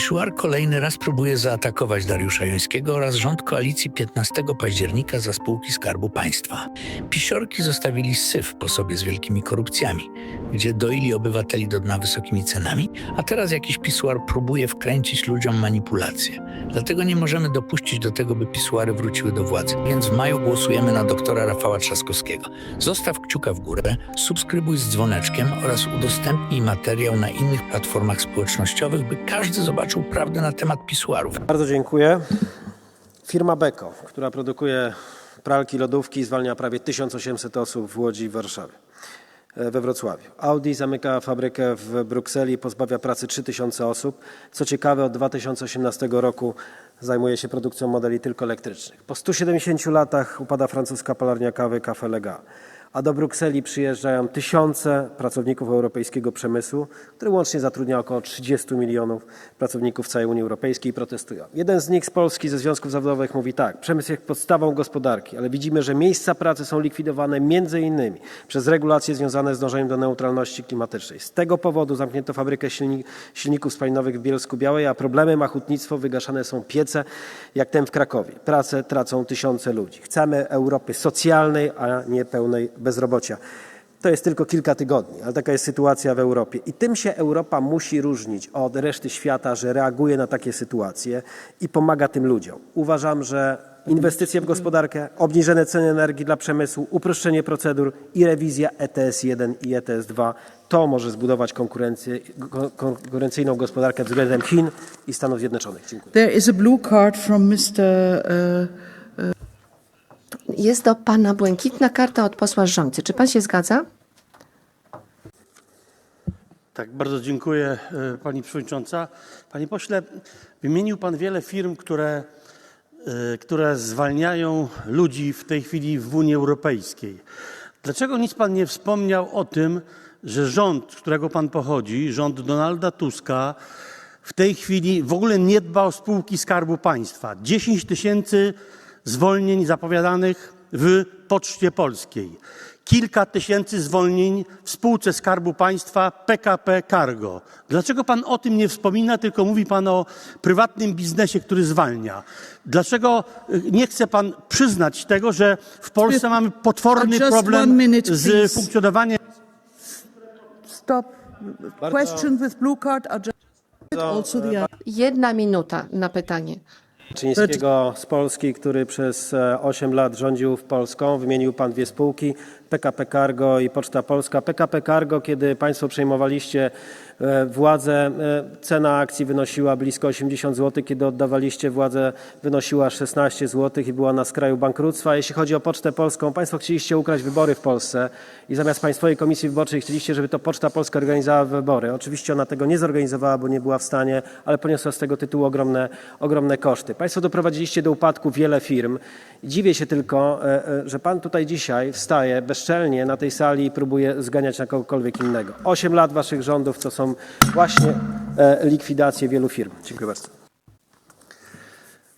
Piszuar kolejny raz próbuje zaatakować Dariusza Jońskiego oraz rząd koalicji 15 października za spółki Skarbu Państwa. Pisiorki zostawili syf po sobie z wielkimi korupcjami, gdzie doili obywateli do dna wysokimi cenami, a teraz jakiś pisuar próbuje wkręcić ludziom manipulacje. Dlatego nie możemy dopuścić do tego, by pisuary wróciły do władzy. Więc w maju głosujemy na doktora Rafała Trzaskowskiego. Zostaw kciuka w górę, subskrybuj z dzwoneczkiem oraz udostępnij materiał na innych platformach społecznościowych, by każdy zobaczył prawdę na temat pisuarów. Bardzo dziękuję. Firma Beko, która produkuje pralki, lodówki, zwalnia prawie 1800 osób w Łodzi i Warszawie, e, we Wrocławiu. Audi zamyka fabrykę w Brukseli, pozbawia pracy 3000 osób. Co ciekawe, od 2018 roku zajmuje się produkcją modeli tylko elektrycznych. Po 170 latach upada francuska palarnia kawy Café Lega. A do Brukseli przyjeżdżają tysiące pracowników europejskiego przemysłu, który łącznie zatrudnia około 30 milionów pracowników całej Unii Europejskiej i protestują. Jeden z nich z Polski ze związków zawodowych mówi tak: Przemysł jest podstawą gospodarki, ale widzimy, że miejsca pracy są likwidowane między innymi przez regulacje związane z dążeniem do neutralności klimatycznej. Z tego powodu zamknięto fabrykę silni, silników spalinowych w Bielsku Białej, a problemem ma hutnictwo, wygaszane są piece, jak ten w Krakowie. Pracę tracą tysiące ludzi. Chcemy Europy socjalnej, a nie pełnej bezrobocia. To jest tylko kilka tygodni, ale taka jest sytuacja w Europie. I tym się Europa musi różnić od reszty świata, że reaguje na takie sytuacje i pomaga tym ludziom. Uważam, że inwestycje w gospodarkę, obniżone ceny energii dla przemysłu, uproszczenie procedur i rewizja ETS 1 i ETS 2 to może zbudować konkurencyjną gospodarkę względem Chin i Stanów Zjednoczonych. Dziękuję. There is a blue card from Mr. Uh, Jest do pana błękitna karta od posła Rzący. Czy pan się zgadza? Tak, bardzo dziękuję e, Pani Przewodnicząca. Panie pośle, wymienił Pan wiele firm, które, e, które zwalniają ludzi w tej chwili w Unii Europejskiej. Dlaczego nic Pan nie wspomniał o tym, że rząd, z którego Pan pochodzi, rząd Donalda Tuska, w tej chwili w ogóle nie dba o spółki Skarbu Państwa. 10 tysięcy zwolnień zapowiadanych w Poczcie Polskiej. Kilka tysięcy zwolnień w spółce Skarbu Państwa PKP Cargo. Dlaczego pan o tym nie wspomina, tylko mówi pan o prywatnym biznesie, który zwalnia? Dlaczego y, nie chce pan przyznać tego, że w Polsce mamy potworny problem minute, z funkcjonowaniem stop. Questions with blue card just also the Jedna minuta na pytanie. Czyńskiego z Polski, który przez e, 8 lat rządził w Polską. Wymienił pan dwie spółki, PKP Cargo i Poczta Polska. PKP Cargo, kiedy państwo przejmowaliście e, władzę, e, cena akcji wynosiła blisko 80 zł, kiedy oddawaliście władzę wynosiła 16 zł i była na skraju bankructwa. Jeśli chodzi o Pocztę Polską, państwo chcieliście ukraść wybory w Polsce i zamiast Państwowej Komisji Wyborczej chcieliście, żeby to Poczta Polska organizowała wybory. Oczywiście ona tego nie zorganizowała, bo nie była w stanie, ale poniosła z tego tytułu ogromne, ogromne koszty. Państwo doprowadziliście do upadku wiele firm. Dziwię się tylko, e, e, że Pan tutaj dzisiaj wstaje bezczelnie na tej sali i próbuje zganiać na kogokolwiek innego. Osiem lat Waszych rządów to są właśnie e, likwidacje wielu firm. Dziękuję bardzo.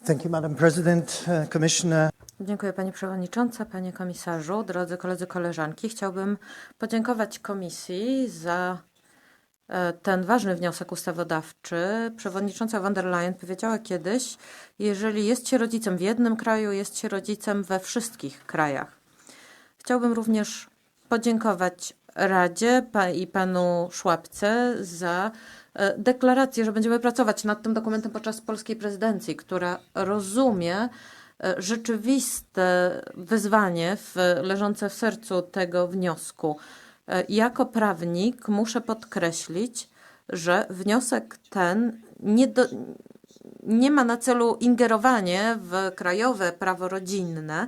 Thank you, Madam President, uh, Commissioner. Dziękuję Pani Przewodnicząca, Panie Komisarzu, drodzy koledzy, koleżanki. Chciałbym podziękować Komisji za e, ten ważny wniosek ustawodawczy. Przewodnicząca von der Leyen powiedziała kiedyś, jeżeli jest się rodzicem w jednym kraju, jest się rodzicem we wszystkich krajach. Chciałbym również podziękować Radzie i panu Szłapce za e, deklarację, że będziemy pracować nad tym dokumentem podczas polskiej prezydencji, która rozumie e, rzeczywiste wyzwanie w, leżące w sercu tego wniosku. E, Jako prawnik muszę podkreślić, że wniosek ten nie, do, nie ma na celu ingerowanie w krajowe prawo rodzinne,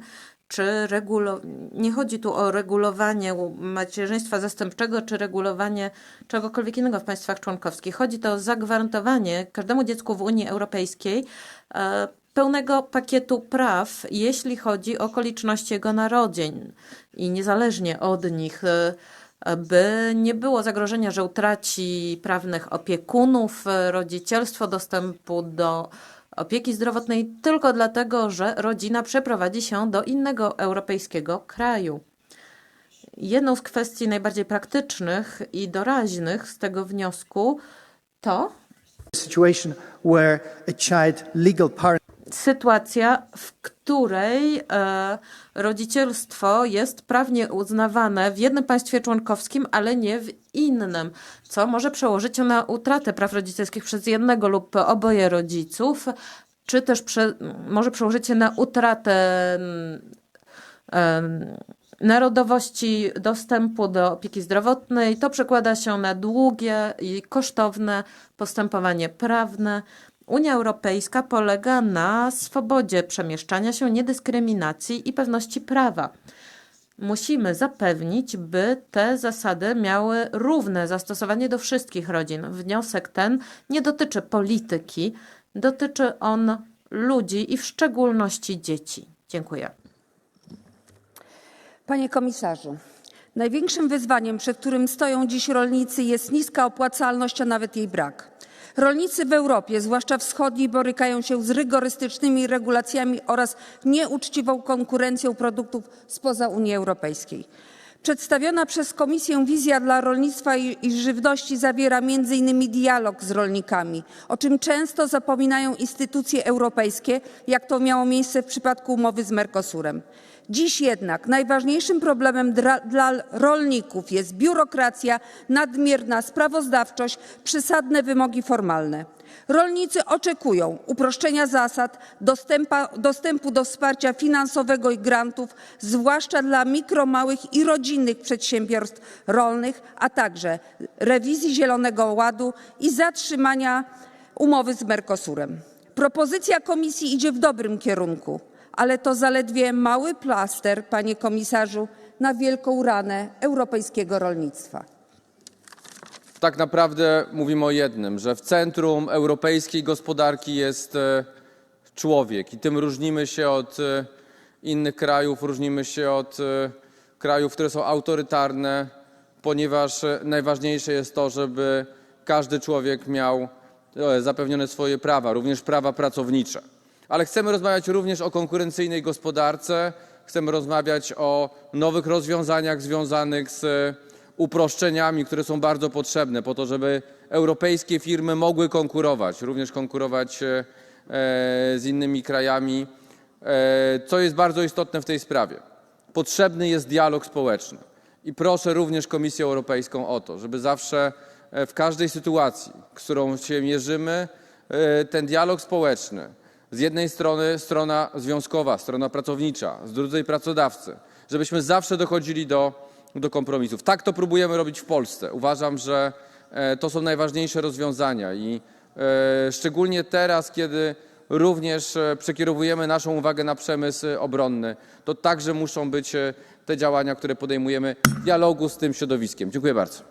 czy regulo... nie chodzi tu o regulowanie macierzyństwa zastępczego, czy regulowanie czegokolwiek innego w państwach członkowskich. Chodzi to o zagwarantowanie każdemu dziecku w Unii Europejskiej e, pełnego pakietu praw, jeśli chodzi o okoliczności jego narodzin i niezależnie od nich. e, by nie było zagrożenia, że utraci prawnych opiekunów, e, rodzicielstwo, dostępu do opieki zdrowotnej tylko dlatego, że rodzina przeprowadzi się do innego europejskiego kraju. Jedną z kwestii najbardziej praktycznych i doraźnych z tego wniosku to, sytuacja, w której e, rodzicielstwo jest prawnie uznawane w jednym państwie członkowskim, ale nie w innym, co może przełożyć się na utratę praw rodzicielskich przez jednego lub oboje rodziców, czy też prze, może przełożyć się na utratę mm, narodowości dostępu do opieki zdrowotnej. To przekłada się na długie i kosztowne postępowanie prawne. Unia Europejska polega na swobodzie przemieszczania się, niedyskryminacji i pewności prawa. Musimy zapewnić, by te zasady miały równe zastosowanie do wszystkich rodzin. Wniosek ten nie dotyczy polityki, dotyczy on ludzi i w szczególności dzieci. Dziękuję. Panie komisarzu, największym wyzwaniem, przed którym stoją dziś rolnicy, jest niska opłacalność, a nawet jej brak. Rolnicy w Europie, zwłaszcza wschodniej, borykają się z rygorystycznymi regulacjami oraz nieuczciwą konkurencją produktów spoza Unii Europejskiej. Przedstawiona przez Komisję wizja dla rolnictwa i, żywności zawiera m.in. dialog z rolnikami, o czym często zapominają instytucje europejskie, jak to miało miejsce w przypadku umowy z Mercosurem. Dziś jednak najważniejszym problemem dla, dla rolników jest biurokracja, nadmierna sprawozdawczość, przesadne wymogi formalne. Rolnicy oczekują uproszczenia zasad, dostępa, dostępu do wsparcia finansowego i grantów, zwłaszcza dla mikro, małych i rodzinnych przedsiębiorstw rolnych, a także rewizji Zielonego Ładu i zatrzymania umowy z Mercosurem. Propozycja Komisji idzie w dobrym kierunku, ale to zaledwie mały plaster, panie komisarzu, na wielką ranę europejskiego rolnictwa. Tak naprawdę mówimy o jednym, że w centrum europejskiej gospodarki jest e, człowiek i tym różnimy się od e, innych krajów, różnimy się od e, krajów, które są autorytarne, ponieważ najważniejsze jest to, żeby każdy człowiek miał zapewnione swoje prawa, również prawa pracownicze. Ale chcemy rozmawiać również o konkurencyjnej gospodarce, chcemy rozmawiać o nowych rozwiązaniach związanych z uproszczeniami, które są bardzo potrzebne po to, żeby europejskie firmy mogły konkurować, również konkurować e, e, z innymi krajami, e, co jest bardzo istotne w tej sprawie. Potrzebny jest dialog społeczny i proszę również Komisję Europejską o to, żeby zawsze w każdej sytuacji, którą się mierzymy, ten dialog społeczny, z jednej strony strona związkowa, strona pracownicza, z drugiej pracodawcy, żebyśmy zawsze dochodzili do, do kompromisów. Tak to próbujemy robić w Polsce. Uważam, że e, to są najważniejsze rozwiązania i e, szczególnie teraz, kiedy również e, przekierowujemy naszą uwagę na przemysł obronny, to także muszą być te działania, które podejmujemy w dialogu z tym środowiskiem. Dziękuję bardzo.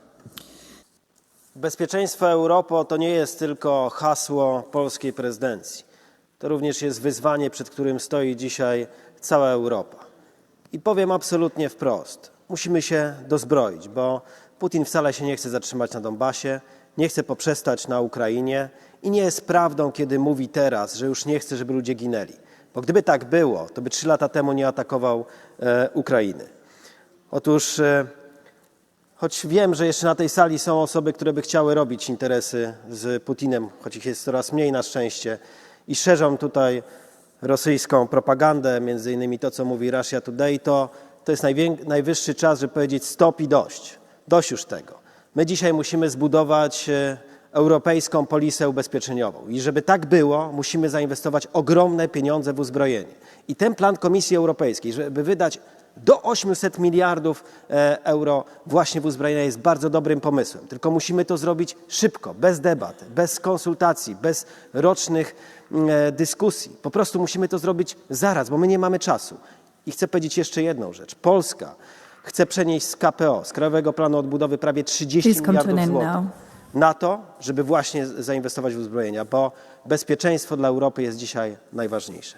Bezpieczeństwo Europy to nie jest tylko hasło polskiej prezydencji. To również jest wyzwanie, przed którym stoi dzisiaj cała Europa. I powiem absolutnie wprost: musimy się dozbroić, bo Putin wcale się nie chce zatrzymać na Donbasie, nie chce poprzestać na Ukrainie i nie jest prawdą, kiedy mówi teraz, że już nie chce, żeby ludzie ginęli. Bo gdyby tak było, to by trzy lata temu nie atakował e, Ukrainy. Otóż e, Choć wiem, że jeszcze na tej sali są osoby, które by chciały robić interesy z Putinem, choć ich jest coraz mniej na szczęście i szerzą tutaj rosyjską propagandę, między innymi to, co mówi Russia Today, to, to jest najwyższy czas, żeby powiedzieć stop i dość. Dość już tego. My dzisiaj musimy zbudować e, europejską polisę ubezpieczeniową i żeby tak było, musimy zainwestować ogromne pieniądze w uzbrojenie. I ten plan Komisji Europejskiej, żeby wydać do 800 miliardów e, euro właśnie w uzbrojenie jest bardzo dobrym pomysłem. Tylko musimy to zrobić szybko, bez debat, bez konsultacji, bez rocznych mm, e, dyskusji. Po prostu musimy to zrobić zaraz, bo my nie mamy czasu. I chcę powiedzieć jeszcze jedną rzecz. Polska chce przenieść z KPO, z Krajowego Planu Odbudowy, prawie 30 Please come to an miliardów złotych na to, żeby właśnie zainwestować w uzbrojenia, bo bezpieczeństwo dla Europy jest dzisiaj najważniejsze.